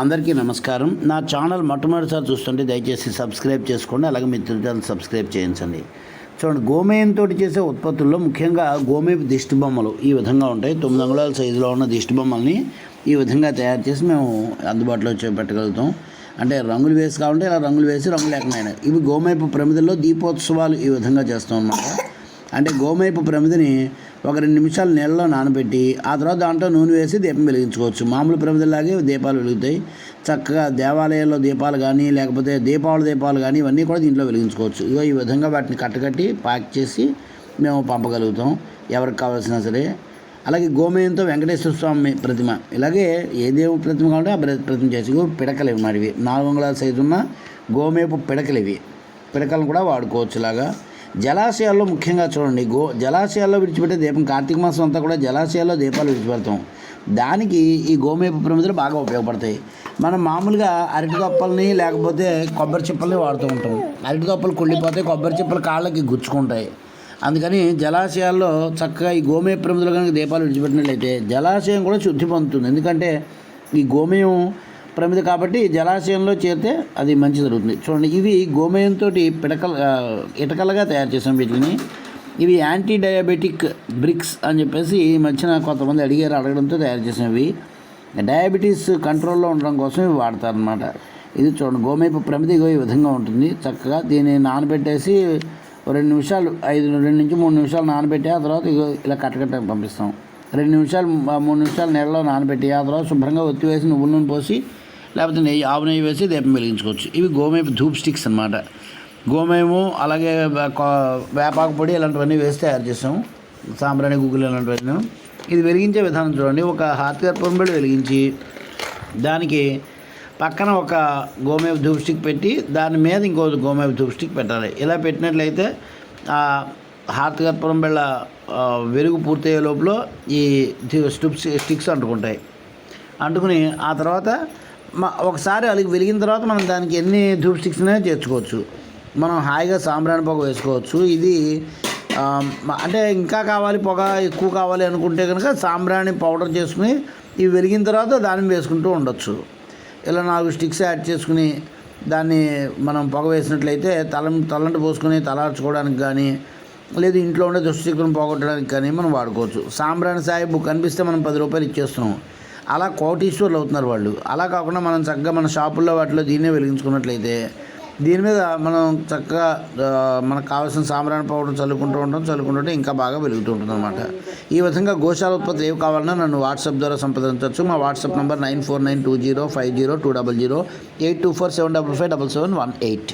అందరికీ నమస్కారం. నా ఛానల్ మొట్టమొదటిసారి చూస్తుంటే దయచేసి సబ్స్క్రైబ్ చేసుకోండి అలాగే మీ ఛానల్ సబ్స్క్రైబ్ చేయించండి. చూడండి గోమయంతో చేసే ఉత్పత్తుల్లో ముఖ్యంగా గోమేపు దిష్టి బొమ్మలు ఈ విధంగా ఉంటాయి. తొమ్మిది అంగుళాల సైజులో ఉన్న దిష్టి బొమ్మల్ని ఈ విధంగా తయారు చేసి మేము అందుబాటులో పెట్టగలుగుతాం అంటే రంగులు వేసి కావాలంటే ఇలా రంగులు వేసి రంగు లేకుండా ఇవి గోమేపు ప్రమిదల్లో దీపోత్సవాలు ఈ విధంగా చేస్తాం అన్నమాట. అంటే గోమేపు ప్రమిదని ఒక రెండు నిమిషాలు నీళ్ళలో నానబెట్టి ఆ తర్వాత దాంట్లో నూనె వేసి దీపం వెలిగించుకోవచ్చు. మామూలు ప్రమిదలాగే దీపాలు వెలుగుతాయి. చక్కగా దేవాలయాల్లో దీపాలు కానీ లేకపోతే దీపావళి దీపాలు కానీ ఇవన్నీ కూడా దీంట్లో వెలిగించుకోవచ్చు. ఇగో ఈ విధంగా వాటిని కట్టకట్టి ప్యాక్ చేసి మేము పంపగలుగుతాం. ఎవరికి కావాల్సినా సరే. అలాగే గోమయంతో వెంకటేశ్వర స్వామి ప్రతిమ. ఇలాగే ఏ దేవుడి ప్రతిమ కావాలంటే ఆ ప్రతిమ చేసి పిడకలు ఇవి మరి ఇవి నాలుగు వందల సైజు ఉన్న గోమేపు పిడకలు ఇవి. పిడకలను కూడా వాడుకోవచ్చు ఇలాగా జలాశయాల్లో ముఖ్యంగా చూడండి గో జలాశయాల్లో విడిచిపెట్టే దీపం కార్తీక మాసం అంతా కూడా జలాశయాల్లో దీపాలు విడిచిపెడతాం. దానికి ఈ గోమేపు ప్రమిదలు బాగా ఉపయోగపడతాయి. మనం మామూలుగా అరటి దొప్పల్ని లేకపోతే కొబ్బరి చిప్పల్ని వాడుతూ ఉంటాం. అరటి దొప్పలు కుళ్ళిపోతే కొబ్బరి చిప్పలు కాళ్ళకి గుచ్చుకుంటాయి. అందుకని జలాశయాల్లో చక్కగా ఈ గోమేయ ప్రమిదలు కనుక దీపాలు విడిచిపెట్టినట్లయితే జలాశయం కూడా శుద్ధి పొందుతుంది. ఎందుకంటే ఈ గోమయం ప్రమిద కాబట్టి జలాశయంలో చేరితే అది మంచి జరుగుతుంది. చూడండి ఇవి గోమయంతో పిడకల ఇటకలుగా తయారు చేసాం వీటిని. ఇవి యాంటీ డయాబెటిక్ బ్రిక్స్ అని చెప్పేసి ఈ మధ్యన కొంతమంది అడిగారు అడగడంతో తయారు చేసినవి డయాబెటీస్ కంట్రోల్లో ఉండడం కోసం ఇవి వాడతారనమాట ఇది చూడండి గోమేపు ప్రమిద ఈ విధంగా ఉంటుంది. చక్కగా దీన్ని నానబెట్టేసి రెండు నిమిషాలు ఐదు రెండు నుంచి మూడు నిమిషాలు నానబెట్టి ఆ తర్వాత ఇగో ఇలా కట్టకట్ట పంపిస్తాం. రెండు నిమిషాలు మూడు నిమిషాలు నీళ్ళలో నానబెట్టి ఆ తర్వాత శుభ్రంగా ఒత్తి వేసి నూనె పోసి లేకపోతే నెయ్యి ఆవు నెయ్యి వేసి దీపం వెలిగించుకోవచ్చు. ఇవి గోమేపు ధూప్ స్టిక్స్ అనమాట గోమేము అలాగే వేపాకు పొడి ఇలాంటివన్నీ వేసి తయారు చేసాము సాంబ్రాణి గుగ్గులు ఇలాంటివన్నీ. ఇది వెలిగించే విధానం చూడండి. ఒక హార్త్కర్పూరం పొంబెడు వెలిగించి దానికి పక్కన ఒక గోమేపు ధూప్ స్టిక్ పెట్టి దాని మీద ఇంకో గోమేపు ధూప్ స్టిక్ పెట్టాలి. ఇలా పెట్టినట్లయితే ఆ హార్త్కర్పూరం బిళ్ళ ఆ, వెలుగు పూర్తయ్యే లోపల ఈ స్టిప్ స్టిక్స్ అంటుకుంటాయి. అంటుకుని ఆ తర్వాత ఒకసారి అలిగి వెలిగిన తర్వాత మనం దానికి ఎన్ని ధూప్ స్టిక్స్ అనేది చేర్చుకోవచ్చు. మనం హాయిగా సాంబ్రాణి పొగ వేసుకోవచ్చు. ఇది అంటే ఇంకా కావాలి పొగ ఎక్కువ కావాలి అనుకుంటే కనుక సాంబ్రాణి పౌడర్ చేసుకుని ఇవి వెలిగిన తర్వాత దాన్ని వేసుకుంటూ ఉండొచ్చు. ఇలా నాలుగు స్టిక్స్ యాడ్ చేసుకుని దాన్ని మనం పొగ వేసినట్లయితే తల తలంటి పోసుకొని తలార్చుకోవడానికి కానీ లేదు ఇంట్లో ఉండే దుష్టశక్తులను పోగొట్టడానికి కానీ మనం వాడుకోవచ్చు. సాంబ్రాణి సాహిబ్ కనిపిస్తే మనం పది రూపాయలు ఇచ్చేస్తున్నాం. అలా కోటీశ్వర్లు అవుతున్నారు వాళ్ళు. అలా కాకుండా మనం చక్కగా మన షాపుల్లో వాటిలో దీన్నే వెలిగించుకున్నట్లయితే దీని మీద మనం చక్కగా మనకు కావాల్సిన సాంబ్రాణి పౌడర్ చల్లుకుంటూ ఉంటాం చల్లుకుంటుంటే ఇంకా బాగా వెలుగుతూ ఉంటుంది అనమాట ఈ విధంగా గోశాల ఉత్పత్తులు ఏవి కావాలన్నా నన్ను వాట్సాప్ ద్వారా సంప్రదించవచ్చు. మా WhatsApp number nine four nine two zero five zero two double zero eight two four seven double five double seven one eight.